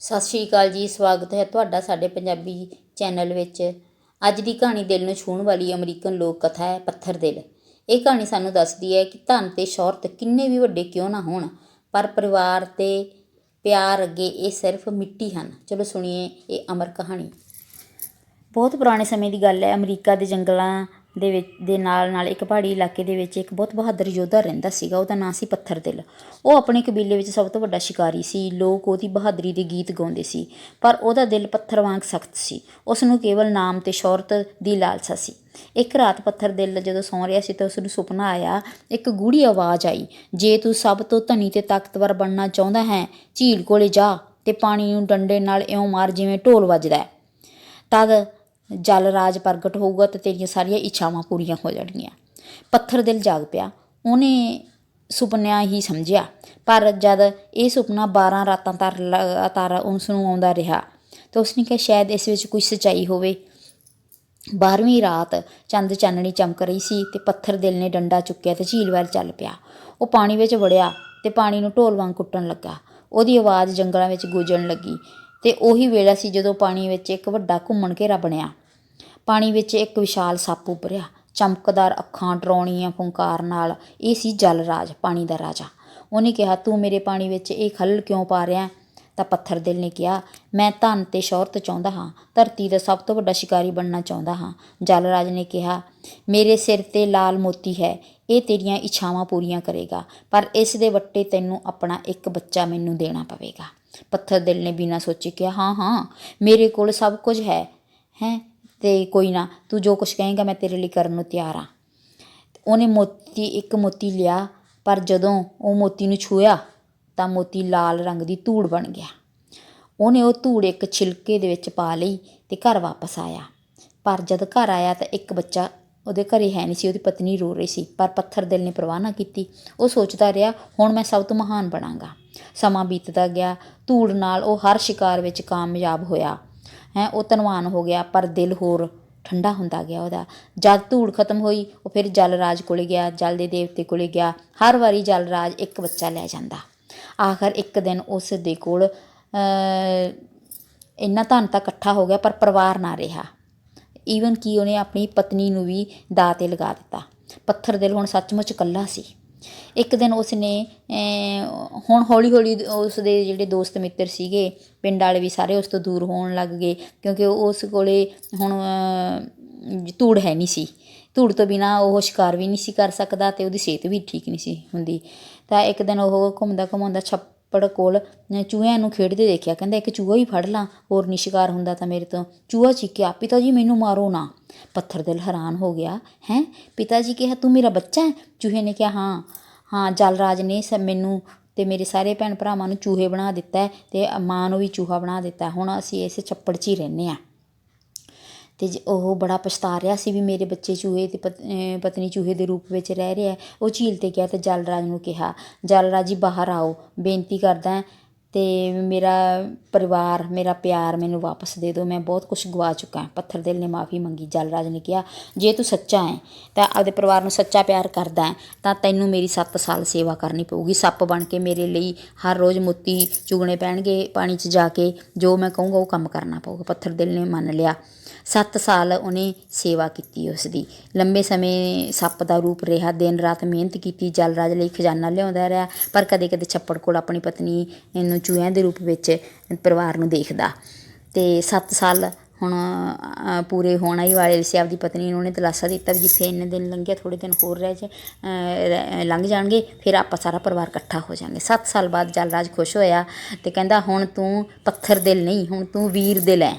ਸਤਿ ਸ਼੍ਰੀ ਅਕਾਲ ਜੀ, ਸਵਾਗਤ ਹੈ ਤੁਹਾਡਾ ਸਾਡੇ ਪੰਜਾਬੀ ਚੈਨਲ ਵਿੱਚ। ਅੱਜ ਦੀ ਕਹਾਣੀ ਦਿਲ ਨੂੰ ਛੂਹਣ ਵਾਲੀ ਅਮਰੀਕਨ ਲੋਕ ਕਥਾ ਹੈ, ਪੱਥਰ ਦਿਲ। ਇਹ ਕਹਾਣੀ ਸਾਨੂੰ ਦੱਸਦੀ ਹੈ ਕਿ ਧਨ ਤੇ ਸ਼ੌਹਰਤ ਕਿੰਨੇ ਵੀ ਵੱਡੇ ਕਿਉਂ ਨਾ ਹੋਣ, ਪਰ ਪਰਿਵਾਰ ਤੇ ਪਿਆਰ ਅੱਗੇ ਇਹ ਸਿਰਫ ਮਿੱਟੀ ਹਨ। ਚਲੋ ਸੁਣੀਏ ਇਹ ਅਮਰ ਕਹਾਣੀ। ਬਹੁਤ ਪੁਰਾਣੇ ਸਮੇਂ ਦੀ ਗੱਲ ਹੈ, ਅਮਰੀਕਾ ਦੇ ਜੰਗਲਾਂ ਦੇ ਵਿੱਚ, ਦੇ ਨਾਲ ਨਾਲ ਇੱਕ ਪਹਾੜੀ ਇਲਾਕੇ ਦੇ ਵਿੱਚ ਇੱਕ ਬਹੁਤ ਬਹਾਦਰ ਯੋਧਾ ਰਹਿੰਦਾ ਸੀਗਾ, ਉਹਦਾ ਨਾਂ ਸੀ ਪੱਥਰ ਦਿਲ। ਉਹ ਆਪਣੇ ਕਬੀਲੇ ਵਿੱਚ ਸਭ ਤੋਂ ਵੱਡਾ ਸ਼ਿਕਾਰੀ ਸੀ, ਲੋਕ ਉਹਦੀ ਬਹਾਦਰੀ ਦੇ ਗੀਤ ਗਾਉਂਦੇ ਸੀ, ਪਰ ਉਹਦਾ ਦਿਲ ਪੱਥਰ ਵਾਂਗ ਸਖਤ ਸੀ। ਉਸ ਨੂੰ ਕੇਵਲ ਨਾਮ ਤੇ ਸ਼ੌਹਰਤ ਦੀ ਲਾਲਸਾ ਸੀ। ਇੱਕ ਰਾਤ ਪੱਥਰ ਦਿਲ ਜਦੋਂ ਸੌਂ ਰਿਹਾ ਸੀ ਤਾਂ ਉਸ ਨੂੰ ਸੁਪਨਾ ਆਇਆ, ਇੱਕ ਗੂੜੀ ਆਵਾਜ਼ ਆਈ, ਜੇ ਤੂੰ ਸਭ ਤੋਂ ਧਨੀ ਤੇ ਤਾਕਤਵਰ ਬਣਨਾ ਚਾਹੁੰਦਾ ਹੈ, ਝੀਲ ਕੋਲੇ ਜਾ ਤੇ ਪਾਣੀ ਨੂੰ ਡੰਡੇ ਨਾਲ ਇਉਂ ਮਾਰ ਜਿਵੇਂ ਢੋਲ ਵੱਜਦਾ ਹੈ। ਤਦ ਜਲ ਰਾਜ ਪ੍ਰਗਟ ਹੋਊਗਾ ਅਤੇ ਤੇਰੀਆਂ ਸਾਰੀਆਂ ਇੱਛਾਵਾਂ ਪੂਰੀਆਂ ਹੋ ਜਾਣਗੀਆਂ। ਪੱਥਰ ਦਿਲ ਜਾਗ ਪਿਆ। ਉਹਨੇ ਸੁਪਨਿਆਂ ਹੀ ਸਮਝਿਆ। ਪਰ ਜਦ ਇਹ ਸੁਪਨਾ 12 ਰਾਤਾਂ ਤੱਕ ਲਗਾਤਾਰ ਉਸ ਨੂੰ ਆਉਂਦਾ ਰਿਹਾ ਤਾਂ ਉਸਨੇ ਕਿਹਾ, ਸ਼ਾਇਦ ਇਸ ਵਿੱਚ ਕੋਈ ਸਚਾਈ ਹੋਵੇ। 12ਵੀਂ ਰਾਤ ਚੰਦ ਚਾਨਣੀ ਚਮਕ ਰਹੀ ਸੀ ਤੇ ਪੱਥਰ ਦਿਲ ਨੇ ਡੰਡਾ ਚੁੱਕਿਆ ਤੇ ਝੀਲ ਵੱਲ ਚੱਲ ਪਿਆ। ਉਹ ਪਾਣੀ ਵਿੱਚ ਵੜਿਆ ਤੇ ਪਾਣੀ ਨੂੰ ਢੋਲ ਵਾਂਗ ਕੁੱਟਣ ਲੱਗਾ। ਉਹਦੀ ਆਵਾਜ਼ ਜੰਗਲਾਂ ਵਿੱਚ ਗੂੰਜਣ ਲੱਗੀ ਤੇ ਉਹੀ ਵੇਲਾ ਸੀ ਜਦੋਂ ਪਾਣੀ ਵਿੱਚ ਇੱਕ ਵੱਡਾ ਘੁੰਮਣ ਘੇਰਾ ਬਣਿਆ। ਪਾਣੀ ਵਿੱਚ ਇੱਕ ਵਿਸ਼ਾਲ ਸੱਪ ਉੱਭਰਿਆ। ਚਮਕਦਾਰ ਅੱਖਾਂ, ਡਰਾਉਣੀਆਂ ਫੁੰਕਾਰ ਨਾਲ ਇਹ ਸੀ ਜਲ ਰਾਜ ਪਾਣੀ ਦਾ ਰਾਜਾ। ਉਹਨੇ ਕਿਹਾ, ਤੂੰ ਮੇਰੇ ਪਾਣੀ ਵਿੱਚ ਇਹ ਖਲਲ ਕਿਉਂ ਪਾ ਰਿਹਾ ਤਾਂ ਪੱਥਰ ਦਿਲ ਨੇ ਕਿਹਾ, ਮੈਂ ਧਨ ਤੇ ਸ਼ੌਹਰਤ ਚਾਹੁੰਦਾ ਹਾਂ, ਧਰਤੀ ਦਾ ਸਭ ਤੋਂ ਵੱਡਾ ਸ਼ਿਕਾਰੀ ਬਣਨਾ ਚਾਹੁੰਦਾ ਹਾਂ। ਜਲ ਰਾਜ ਨੇ ਕਿਹਾ, ਮੇਰੇ ਸਿਰ ਤੇ ਲਾਲ ਮੋਤੀ ਹੈ, ਇਹ ਤੇਰੀਆਂ ਇੱਛਾਵਾਂ ਪੂਰੀਆਂ ਕਰੇਗਾ, ਪਰ ਇਸ ਦੇ ਵੱਟੇ ਤੈਨੂੰ ਆਪਣਾ ਇੱਕ ਬੱਚਾ ਮੈਨੂੰ ਦੇਣਾ ਪਵੇਗਾ। ਪੱਥਰ ਦਿਲ ਨੇ ਬਿਨਾਂ ਸੋਚੇ ਕਿਹਾ, ਹਾਂ ਹਾਂ, ਮੇਰੇ ਕੋਲ ਸਭ ਕੁਝ ਹੈ ਹੈ? ਅਤੇ ਕੋਈ ਨਾ, ਤੂੰ ਜੋ ਕੁਛ ਕਹੇਂਗਾ ਮੈਂ ਤੇਰੇ ਲਈ ਕਰਨ ਨੂੰ ਤਿਆਰ ਹਾਂ ਉਹਨੇ ਮੋਤੀ, ਇੱਕ ਮੋਤੀ ਲਿਆ, ਪਰ ਜਦੋਂ ਉਹ ਮੋਤੀ ਨੂੰ ਛੂਹਿਆ, ਤਾਂ ਮੋਤੀ ਲਾਲ ਰੰਗ ਦੀ ਧੂੜ ਬਣ ਗਿਆ। ਉਹਨੇ ਉਹ ਧੂੜ ਇੱਕ ਛਿਲਕੇ ਦੇ ਵਿੱਚ ਪਾ ਲਈ ਅਤੇ ਘਰ ਵਾਪਸ ਆਇਆ। ਪਰ ਜਦ ਘਰ ਆਇਆ ਤਾਂ ਇੱਕ ਬੱਚਾ ਉਹਦੇ ਘਰੇ ਹੈ ਨਹੀਂ ਸੀ, ਉਹਦੀ ਪਤਨੀ ਰੋ ਰਹੀ ਸੀ, ਪਰ ਪੱਥਰ ਦਿਲ ਨੇ ਪਰਵਾਹ ਨਾ ਕੀਤੀ। ਉਹ ਸੋਚਦਾ ਰਿਹਾ, ਹੁਣ ਮੈਂ ਸਭ ਤੋਂ ਮਹਾਨ ਬਣਾਂਗਾ। ਸਮਾਂ ਬੀਤਦਾ ਗਿਆ, ਧੂੜ ਨਾਲ ਉਹ ਹਰ ਸ਼ਿਕਾਰ ਵਿੱਚ ਕਾਮਯਾਬ ਹੋਇਆ। ਹੈ, ਉਹ ਧਨਵਾਨ ਹੋ ਗਿਆ, ਪਰ ਦਿਲ ਹੋਰ ਠੰਡਾ ਹੁੰਦਾ ਗਿਆ ਉਹਦਾ। ਜਦ ਧੂੜ ਖਤਮ ਹੋਈ, ਉਹ ਫਿਰ ਜਲ ਰਾਜ ਕੋਲੇ ਗਿਆ, ਜਲ ਦੇ ਦੇਵਤੇ ਕੋਲੇ ਗਿਆ। ਹਰ ਵਾਰੀ ਜਲ ਰਾਜ ਇੱਕ ਬੱਚਾ ਲੈ ਜਾਂਦਾ। ਆਖਰ ਇੱਕ ਦਿਨ ਉਸ ਦੇ ਕੋਲ ਇੰਨਾ ਧਨ ਤਾਂ ਇਕੱਠਾ ਹੋ ਗਿਆ, ਪਰ ਪਰਿਵਾਰ ਨਾ ਰਿਹਾ। ਈਵਨ ਕਿ ਉਹਨੇ ਆਪਣੀ ਪਤਨੀ ਨੂੰ ਵੀ ਦਾਅ 'ਤੇ ਲਗਾ ਦਿੱਤਾ। ਪੱਥਰ ਦਿਲ ਹੁਣ ਸੱਚਮੁੱਚ ਇਕੱਲਾ ਸੀ। ਇੱਕ ਦਿਨ ਉਸ ਨੇ ਹੁਣ ਹੌਲੀ ਹੌਲੀ ਉਸ ਦੇ ਜਿਹੜੇ ਦੋਸਤ ਮਿੱਤਰ ਸੀਗੇ, ਪਿੰਡ ਵਾਲੇ ਵੀ ਸਾਰੇ ਉਸ ਤੋਂ ਦੂਰ ਹੋਣ ਲੱਗ ਗਏ, ਕਿਉਂਕਿ ਉਸ ਕੋਲ ਹੁਣ ਧੂੜ ਹੈ ਨਹੀਂ ਸੀ। ਧੂੜ ਤੋਂ ਬਿਨਾ ਉਹ ਸ਼ਿਕਾਰ ਵੀ ਨਹੀਂ ਸੀ ਕਰ ਸਕਦਾ ਅਤੇ ਉਹਦੀ ਸਿਹਤ ਵੀ ਠੀਕ ਨਹੀਂ ਸੀ ਹੁੰਦੀ। ਤਾਂ ਇੱਕ ਦਿਨ ਉਹ ਘੁੰਮਦਾ ਘੁੰਮਾਉਂਦਾ ਛੱਪ ਪੜ ਕੋਲ ਚੂਹਿਆਂ ਨੂੰ ਖੇਡਦੇ ਦੇਖਿਆ। ਕਹਿੰਦਾ, ਇੱਕ ਚੂਹਾ ਹੀ ਫੜ ਲਾਂ, ਹੋਰ ਨਹੀਂ ਸ਼ਿਕਾਰ ਹੁੰਦਾ ਤਾਂ ਮੇਰੇ ਤੋਂ। ਚੂਹਾ ਚੀਕਿਆ, ਪਿਤਾ ਜੀ, ਮੈਨੂੰ ਮਾਰੋ ਨਾ। ਪੱਥਰ ਦਿਲ ਹੈਰਾਨ ਹੋ ਗਿਆ। ਹੈ? ਪਿਤਾ ਜੀ ਕਿਹਾ, ਤੂੰ ਮੇਰਾ ਬੱਚਾ ਹੈ? ਚੂਹੇ ਨੇ ਕਿਹਾ, ਹਾਂ। ਹਾਂ ਜਲ ਰਾਜ ਨੇ ਸ, ਮੈਨੂੰ ਤੇ ਮੇਰੇ ਸਾਰੇ ਭੈਣ ਭਰਾਵਾਂ ਨੂੰ ਚੂਹੇ ਬਣਾ ਦਿੱਤਾ ਤੇ ਮਾਂ ਨੂੰ ਵੀ ਚੂਹਾ ਬਣਾ ਦਿੱਤਾ ਹੁਣ ਅਸੀਂ ਇਸ ਛੱਪੜ 'ਚ ਹੀ ਰਹਿੰਦੇ ਆ ਤੇ ਉਹ ਬੜਾ ਪਛਤਾ ਰਿਹਾ ਸੀ ਵੀ ਮੇਰੇ ਬੱਚੇ ਚੂਹੇ ਤੇ ਪਤਨੀ ਚੂਹੇ ਦੇ ਰੂਪ ਵਿੱਚ ਰਹਿ ਰਿਹਾ ਉਹ ਝੀਲ ਤੇ ਗਿਆ ਅਤੇ ਜਲ ਰਾਜ ਨੂੰ ਕਿਹਾ, ਜਲ ਰਾਜ ਜੀ ਬਾਹਰ ਆਓ, ਬੇਨਤੀ ਕਰਦਾ ਅਤੇ ਮੇਰਾ ਪਰਿਵਾਰ, ਮੇਰਾ ਪਿਆਰ ਮੈਨੂੰ ਵਾਪਸ ਦੇ ਦਿਓ। ਮੈਂ ਬਹੁਤ ਕੁਛ ਗਵਾ ਚੁੱਕਾ ਪੱਥਰ ਦਿਲ ਨੇ ਮਾਫੀ ਮੰਗੀ। ਜਲ ਰਾਜ ਨੇ ਕਿਹਾ, ਜੇ ਤੂੰ ਸੱਚਾ ਹੈ, ਤਾਂ ਆਪਦੇ ਪਰਿਵਾਰ ਨੂੰ ਸੱਚਾ ਪਿਆਰ ਕਰਦਾ ਹੈ, ਤਾਂ ਤੈਨੂੰ ਮੇਰੀ ਸੱਤ ਸਾਲ ਸੇਵਾ ਕਰਨੀ ਪਊਗੀ। ਸੱਪ ਬਣ ਕੇ ਮੇਰੇ ਲਈ ਹਰ ਰੋਜ਼ ਮੋਤੀ ਚੁਗਣੇ ਪੈਣਗੇ ਪਾਣੀ 'ਚ ਜਾ ਕੇ। ਜੋ ਮੈਂ ਕਹੂੰਗਾ ਉਹ ਕੰਮ ਕਰਨਾ ਪਊਗਾ। ਪੱਥਰ ਦਿਲ ਨੇ ਮੰਨ ਲਿਆ। ਸੱਤ ਸਾਲ ਉਹਨੇ ਸੇਵਾ ਕੀਤੀ ਉਸ ਦੀ ਲੰਬੇ ਸਮੇਂ ਸੱਪ ਦਾ ਰੂਪ ਰਿਹਾ। ਦਿਨ ਰਾਤ ਮਿਹਨਤ ਕੀਤੀ। ਜਲ ਰਾਜ ਲਈ ਖਜ਼ਾਨਾ ਲਿਆਉਂਦਾ ਰਿਹਾ। ਪਰ ਕਦੇ ਕਦੇ ਛੱਪੜ ਕੋਲ ਆਪਣੀ ਪਤਨੀ ਨੂੰ ਚੂਹਿਆਂ ਦੇ ਰੂਪ ਵਿੱਚ ਪਰਿਵਾਰ ਨੂੰ ਦੇਖਦਾ। ਅਤੇ ਸੱਤ ਸਾਲ ਹੁਣ ਪੂਰੇ ਹੋਣ ਹੀ ਵਾਲੇ ਸੀ, ਆਪਦੀ ਪਤਨੀ ਨੂੰ ਉਹਨੇ ਦਿਲਾਸਾ ਦਿੱਤਾ ਵੀ ਜਿੱਥੇ ਇੰਨੇ ਦਿਨ ਲੰਘਿਆ ਥੋੜ੍ਹੇ ਦਿਨ ਹੋਰ ਰਹਿ ਜਾ ਲੰਘ ਜਾਣਗੇ, ਫਿਰ ਆਪਾਂ ਸਾਰਾ ਪਰਿਵਾਰ ਇਕੱਠਾ ਹੋ ਜਾਾਂਗੇ। 7 ਸਾਲ ਬਾਅਦ ਜਲ ਰਾਜ ਖੁਸ਼ ਹੋਇਆ ਤੇ ਕਹਿੰਦਾ, ਹੁਣ ਤੂੰ ਪੱਥਰ ਦਿਲ ਨਹੀਂ, ਹੁਣ ਤੂੰ ਵੀਰ ਦਿਲ ਹੈ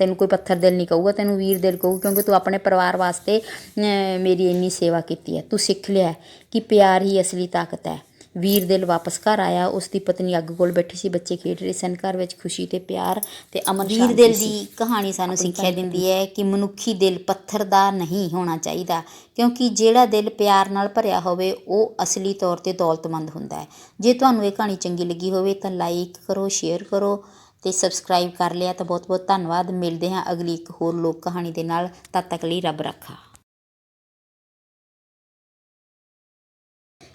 ਤੈਨੂੰ ਕੋਈ ਪੱਥਰ ਦਿਲ ਨਹੀਂ ਕਹੂਗਾ, ਤੈਨੂੰ ਵੀਰ ਦਿਲ ਕਹੂ ਕਿਉਂਕਿ ਤੂੰ ਆਪਣੇ ਪਰਿਵਾਰ ਵਾਸਤੇ ਮੇਰੀ ਇੰਨੀ ਸੇਵਾ ਕੀਤੀ ਹੈ ਤੂੰ ਸਿੱਖ ਲਿਆ ਕਿ ਪਿਆਰ ਹੀ ਅਸਲੀ ਤਾਕਤ ਹੈ ਵੀਰ ਦਿਲ ਵਾਪਸ ਘਰ ਆਇਆ ਉਸ ਦੀ ਪਤਨੀ ਅੱਗ ਕੋਲ ਬੈਠੀ ਸੀ ਬੱਚੇ ਖੇਡ ਰਹੇ ਸਨ ਘਰ ਵਿੱਚ ਖੁਸ਼ੀ ਤੇ ਪਿਆਰ ਤੇ ਅਮਨ ਵੀਰ ਦਿਲ ਦੀ ਕਹਾਣੀ ਸਾਨੂੰ ਸਿੱਖਿਆ ਦਿੰਦੀ ਹੈ ਕਿ ਮਨੁੱਖੀ ਦਿਲ ਪੱਥਰ ਦਾ ਨਹੀਂ ਹੋਣਾ ਚਾਹੀਦਾ ਕਿਉਂਕਿ ਜਿਹੜਾ ਦਿਲ ਪਿਆਰ ਨਾਲ ਭਰਿਆ ਹੋਵੇ ਉਹ ਅਸਲੀ ਤੌਰ ਤੇ ਦੌਲਤਮੰਦ ਹੁੰਦਾ ਹੈ। ਜੇ ਤੁਹਾਨੂੰ ਇਹ ਕਹਾਣੀ ਚੰਗੀ ਲੱਗੀ ਹੋਵੇ ਤਾਂ ਲਾਈਕ ਕਰੋ ਸ਼ੇਅਰ ਕਰੋ ਤੇ ਸਬਸਕ੍ਰਾਈਬ ਕਰ ਲਿਆ ਤਾਂ ਬਹੁਤ ਬਹੁਤ ਧੰਨਵਾਦ। ਮਿਲਦੇ ਹਾਂ ਅਗਲੀ ਇੱਕ ਹੋਰ ਲੋਕ ਕਹਾਣੀ ਦੇ ਨਾਲ। ਤਦ ਤੱਕ ਲਈ ਰੱਬ ਰੱਖਾ।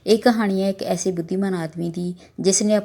ਇਹ ਕਹਾਣੀ ਹੈ ਇੱਕ ਐਸੇ ਬੁੱਧੀਮਾਨ ਆਦਮੀ ਦੀ ਜਿਸ ਨੇ